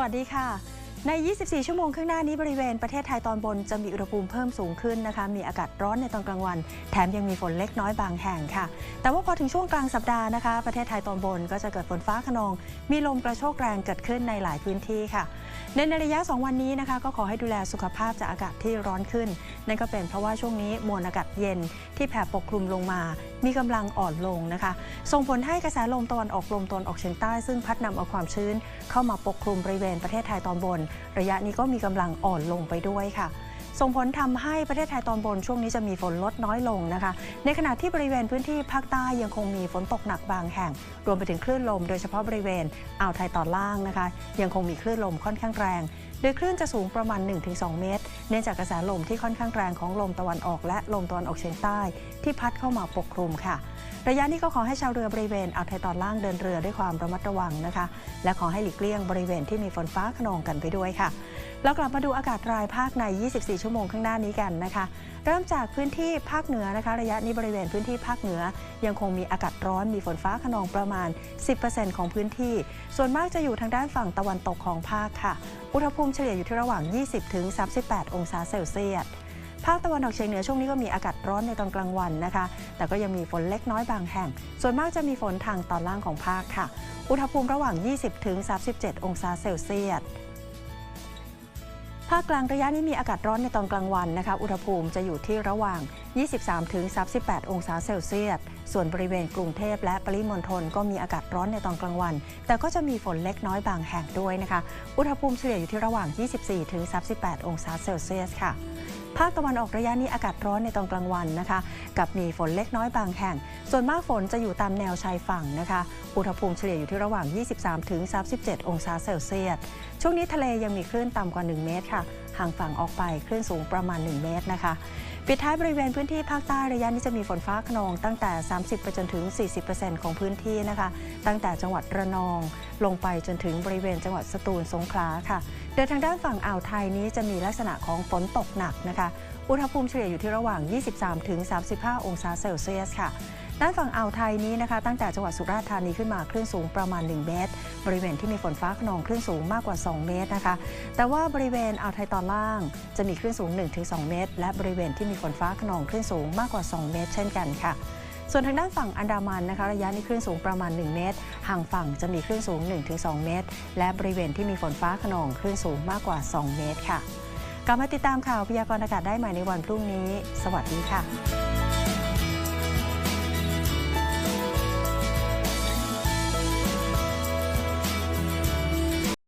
วัสดีค่ะ ใน 24 ชั่วโมงข้างหน้านี้บริเวณประเทศไทยตอนบนจะมีอุณหภูมิเพิ่มสูงขึ้นนะคะ มีอากาศร้อนในตอนกลางวัน แถมยังมีฝนเล็กน้อยบางแห่งค่ะ แต่ว่าพอถึงช่วงกลางสัปดาห์นะคะ ประเทศไทยตอนบนก็จะเกิดฝนฟ้าขนอง มีลมกระโชกแรงเกิดขึ้นในหลายพื้นที่ค่ะ ในระยะ 2 วันนี้นะคะก็ขอให้ดูแลสุขภาพจากอากาศที่ร้อนขึ้น นั่นก็เป็นเพราะว่าช่วงนี้มวลอากาศเย็นที่แผ่ปกคลุมลงมา มีกำลังอ่อนลงนะคะ ส่งผลให้กระแสลมตะวันออกลมตะวันออกเฉียงใต้ซึ่งพัดนำเอาความชื้น เข้ามาปกคลุมบริเวณประเทศไทยตอนบน ระยะนี้ก็มีกำลังอ่อนลงไปด้วยค่ะ ส่งผลทำให้ประเทศไทยตอนบนช่วงนี้จะมีฝนลดน้อยลงนะคะ ในขณะที่บริเวณพื้นที่ภาคใต้ยังคงมีฝนตกหนักบางแห่ง รวมไปถึงคลื่นลม โดยเฉพาะบริเวณอ่าวไทยตอนล่างนะคะ ยังคงมีคลื่นลมค่อนข้างแรง โดยคลื่นจะสูงประมาณ 1-2 เมตร เนื่องจากกระแสลมที่ค่อนข้างแรงของลมตะวันออก และลมตะวันออกเฉียงใต้ ที่พัดเข้ามาปกคลุมค่ะระยะนี้ก็ขอให้ชาวเรือบริเวณอ่าวไทยตอนล่างเดินเรือด้วยความระมัดระวังนะคะ และขอให้หลีกเลี่ยงบริเวณที่มีฝนฟ้าขนองกันไปด้วยค่ะ แล้วกลับมาดูอากาศรายภาคใน 24ชั่วโมงข้างหน้านี้กันนะคะ เริ่มจากพื้นที่ภาคเหนือนะคะ ระยะนี้บริเวณพื้นที่ภาคเหนือ ยังคงมีอากาศร้อนมีฝนฟ้าขนองประมาณ 10%ของพื้นที่ ส่วนมากจะอยู่ทางด้านฝั่งตะวันตกของภาคค่ะ อุณหภูมิเฉลี่ยอยู่ที่ระหว่าง 20-38 องศาเซลเซียสภาคตะวันออกเฉียงเหนือช่วงนี้ก็มีอากาศร้อนในตอนกลางวันนะคะ แต่ก็ยังมีฝนเล็กน้อยบางแห่ง ส่วนมากจะมีฝนทางตอนล่างของภาคค่ะ อุณหภูมิระหว่าง 20-37 องศาเซลเซียส ภาคกลางระยะนี้มีอากาศร้อนในตอนกลางวันนะคะ อุณหภูมิจะอยู่ที่ระหว่าง 23-38 องศาเซลเซียส ส่วนบริเวณกรุงเทพและปริมณฑลก็มีอากาศร้อนในตอนกลางวัน แต่ก็จะมีฝนเล็กน้อยบางแห่งด้วยนะคะ อุณหภูมิเฉลี่ยอยู่ที่ระหว่าง 24-38 องศาเซลเซียสค่ะ ภาคตะวันออกระยะนี้อากาศร้อนในตอนกลางวันนะคะ กับมีฝนเล็กน้อยบางแห่ง ส่วนมากฝนจะอยู่ตามแนวชายฝั่งนะคะ อุณหภูมิเฉลี่ยอยู่ที่ระหว่าง 23-37 องศาเซลเซียส ช่วงนี้ทะเลยังมีคลื่นต่ำกว่า 1 เมตรค่ะ ห่างฝั่งออกไปคลื่นสูงประมาณ 1 เมตรนะคะ ปิดท้ายบริเวณพื้นที่ภาคใต้ระยะนี้จะมีฝนฟ้าขนองตั้งแต่ 30 ไปจนถึง 40%ของพื้นที่นะคะ ตั้งแต่จังหวัดระนอง ลงไปจนถึงบริเวณจังหวัดสตูลสงขลาค่ะโดยทางด้านฝั่งอ่าวไทยนี้จะมีลักษณะของฝนตกหนักนะคะ อุณหภูมิเฉลี่ยอยู่ที่ระหว่าง 23-35 องศาเซลเซียสค่ะ ด้านฝั่งอ่าวไทยนี้นะคะตั้งแต่จังหวัดสุราษฎร์ธานีขึ้นมาคลื่นสูงประมาณ 1 เมตร บริเวณที่มีฝนฟ้าขนองคลื่นสูงมากกว่า 2 เมตรนะคะ แต่ว่าบริเวณอ่าวไทยตอนล่าง จะมีคลื่นสูง 1-2 เมตร และบริเวณที่มีฝนฟ้าขนองคลื่นสูงมากกว่า 2 เมตร เช่นกันค่ะส่วนทางด้านฝั่งอันดามันนะคะ ระยะนี้คลื่นสูงประมาณ 1 เมตร ห่างฝั่งจะมีคลื่นสูง 1-2 เมตร และบริเวณที่มีฝนฟ้าขนองคลื่นสูงมากกว่า 2 เมตรค่ะ กลับมาติดตามข่าวพยากรณ์อากาศได้ใหม่ในวันพรุ่งนี้ สวัสดีค่ะ